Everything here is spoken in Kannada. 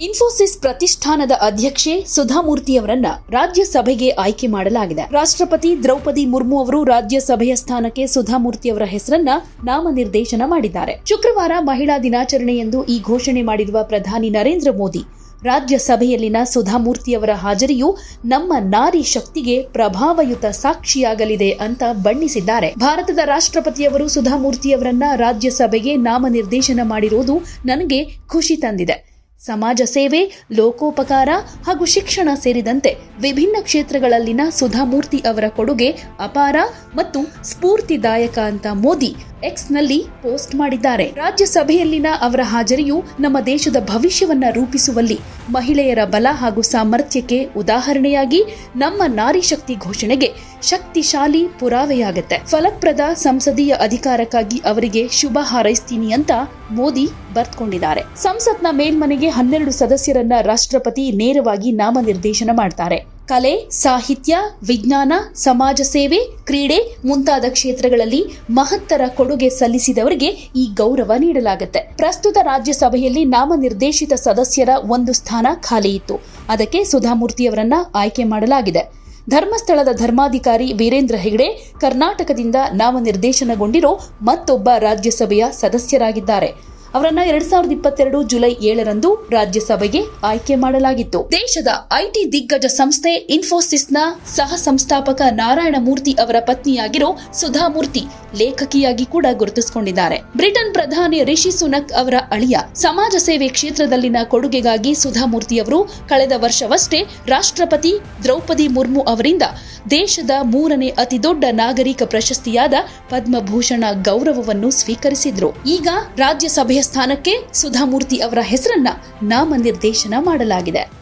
ಇನ್ಫೋಸಿಸ್ ಪ್ರತಿಷ್ಠಾನದ ಅಧ್ಯಕ್ಷೆ ಸುಧಾಮೂರ್ತಿಯವರನ್ನ ರಾಜ್ಯಸಭೆಗೆ ಆಯ್ಕೆ ಮಾಡಲಾಗಿದೆ. ರಾಷ್ಟ್ರಪತಿ ದ್ರೌಪದಿ ಮುರ್ಮು ಅವರು ರಾಜ್ಯಸಭೆಯ ಸ್ಥಾನಕ್ಕೆ ಸುಧಾಮೂರ್ತಿಯವರ ಹೆಸರನ್ನ ನಾಮನಿರ್ದೇಶನ ಮಾಡಿದ್ದಾರೆ. ಶುಕ್ರವಾರ ಮಹಿಳಾ ದಿನಾಚರಣೆಯೆಂದು ಈ ಘೋಷಣೆ ಮಾಡಿರುವ ಪ್ರಧಾನಿ ನರೇಂದ್ರ ಮೋದಿ, ರಾಜ್ಯಸಭೆಯಲ್ಲಿನ ಸುಧಾಮೂರ್ತಿಯವರ ಹಾಜರಿಯು ನಮ್ಮ ನಾರಿ ಶಕ್ತಿಗೆ ಪ್ರಭಾವಯುತ ಸಾಕ್ಷಿಯಾಗಲಿದೆ ಅಂತ ಬಣ್ಣಿಸಿದ್ದಾರೆ. ಭಾರತದ ರಾಷ್ಟ್ರಪತಿಯವರು ಸುಧಾಮೂರ್ತಿಯವರನ್ನ ರಾಜ್ಯಸಭೆಗೆ ನಾಮನಿರ್ದೇಶನ ಮಾಡಿರುವುದು ನನಗೆ ಖುಷಿ ತಂದಿದೆ. ಸಮಾಜ ಸೇವೆ, ಲೋಕೋಪಕಾರ ಹಾಗೂ ಶಿಕ್ಷಣ ಸೇರಿದಂತೆ ವಿಭಿನ್ನ ಕ್ಷೇತ್ರಗಳಲ್ಲಿನ ಸುಧಾಮೂರ್ತಿ ಅವರ ಕೊಡುಗೆ ಅಪಾರ ಮತ್ತು ಸ್ಫೂರ್ತಿದಾಯಕ ಅಂತ ಮೋದಿ ಎಕ್ಸ್ನಲ್ಲಿ ಪೋಸ್ಟ್ ಮಾಡಿದ್ದಾರೆ. ರಾಜ್ಯಸಭೆಯಲ್ಲಿನ ಅವರ ಹಾಜರಿಯು ನಮ್ಮ ದೇಶದ ಭವಿಷ್ಯವನ್ನ ರೂಪಿಸುವಲ್ಲಿ ಮಹಿಳೆಯರ ಬಲ ಹಾಗೂ ಸಾಮರ್ಥ್ಯಕ್ಕೆ ಉದಾಹರಣೆಯಾಗಿ ನಮ್ಮ ನಾರಿ ಶಕ್ತಿ ಘೋಷಣೆಗೆ ಶಕ್ತಿಶಾಲಿ ಪುರಾವೆಯಾಗತ್ತೆ. ಫಲಪ್ರದ ಸಂಸದೀಯ ಅಧಿಕಾರಕ್ಕಾಗಿ ಅವರಿಗೆ ಶುಭ ಹಾರೈಸ್ತೀನಿ ಅಂತ ಮೋದಿ ಬರ್ತ್ಕೊಂಡಿದ್ದಾರೆ. ಸಂಸತ್ನ ಮೇಲ್ಮನೆಗೆ ಹನ್ನೆರಡು ಸದಸ್ಯರನ್ನ ರಾಷ್ಟ್ರಪತಿ ನೇರವಾಗಿ ನಾಮನಿರ್ದೇಶನ ಮಾಡ್ತಾರೆ. ಕಲೆ, ಸಾಹಿತ್ಯ, ವಿಜ್ಞಾನ, ಸಮಾಜ ಸೇವೆ, ಕ್ರೀಡೆ ಮುಂತಾದ ಕ್ಷೇತ್ರಗಳಲ್ಲಿ ಮಹತ್ತರ ಕೊಡುಗೆ ಸಲ್ಲಿಸಿದವರಿಗೆ ಈ ಗೌರವ ನೀಡಲಾಗುತ್ತೆ. ಪ್ರಸ್ತುತ ರಾಜ್ಯಸಭೆಯಲ್ಲಿ ನಾಮನಿರ್ದೇಶಿತ ಸದಸ್ಯರ ಒಂದು ಸ್ಥಾನ ಖಾಲಿ ಇತ್ತು. ಅದಕ್ಕೆ ಸುಧಾಮೂರ್ತಿಯವರನ್ನ ಆಯ್ಕೆ ಮಾಡಲಾಗಿದೆ. ಧರ್ಮಸ್ಥಳದ ಧರ್ಮಾಧಿಕಾರಿ ವೀರೇಂದ್ರ ಹೆಗಡೆ ಕರ್ನಾಟಕದಿಂದ ನಾಮನಿರ್ದೇಶನಗೊಂಡಿರೋ ಮತ್ತೊಬ್ಬ ರಾಜ್ಯಸಭೆಯ ಸದಸ್ಯರಾಗಿದ್ದಾರೆ. ಅವರನ್ನ ಎರಡ್ ಸಾವಿರದ ಇಪ್ಪತ್ತೆರಡು ಜುಲೈ ಏಳರಂದು ರಾಜ್ಯಸಭೆಗೆ ಆಯ್ಕೆ ಮಾಡಲಾಗಿತ್ತು. ದೇಶದ ಐಟಿ ದಿಗ್ಗಜ ಸಂಸ್ಥೆ ಇನ್ಫೋಸಿಸ್ನ ಸಹ ಸಂಸ್ಥಾಪಕ ನಾರಾಯಣ ಮೂರ್ತಿ ಅವರ ಪತ್ನಿಯಾಗಿರೋ ಸುಧಾಮೂರ್ತಿ ಲೇಖಕಿಯಾಗಿ ಕೂಡ ಗುರುತಿಸಿಕೊಂಡಿದ್ದಾರೆ. ಬ್ರಿಟನ್ ಪ್ರಧಾನಿ ರಿಷಿ ಸುನಕ್ ಅವರ ಅಳಿಯ ಸಮಾಜ ಸೇವೆ ಕ್ಷೇತ್ರದಲ್ಲಿನ ಕೊಡುಗೆಗಾಗಿ ಸುಧಾಮೂರ್ತಿ ಅವರು ಕಳೆದ ವರ್ಷವಷ್ಟೇ ರಾಷ್ಟ್ರಪತಿ ದ್ರೌಪದಿ ಮುರ್ಮು ಅವರಿಂದ ದೇಶದ ಮೂರನೇ ಅತಿದೊಡ್ಡ ನಾಗರಿಕ ಪ್ರಶಸ್ತಿಯಾದ ಪದ್ಮಭೂಷಣ ಗೌರವವನ್ನು ಸ್ವೀಕರಿಸಿದ್ರು. ಈಗ ರಾಜ್ಯಸಭೆಯ ಸ್ಥಾನಕ್ಕೆ ಸುಧಾಮೂರ್ತಿ ಅವರ ಹೆಸರನ್ನ ನಾಮನಿರ್ದೇಶನ ಮಾಡಲಾಗಿದೆ.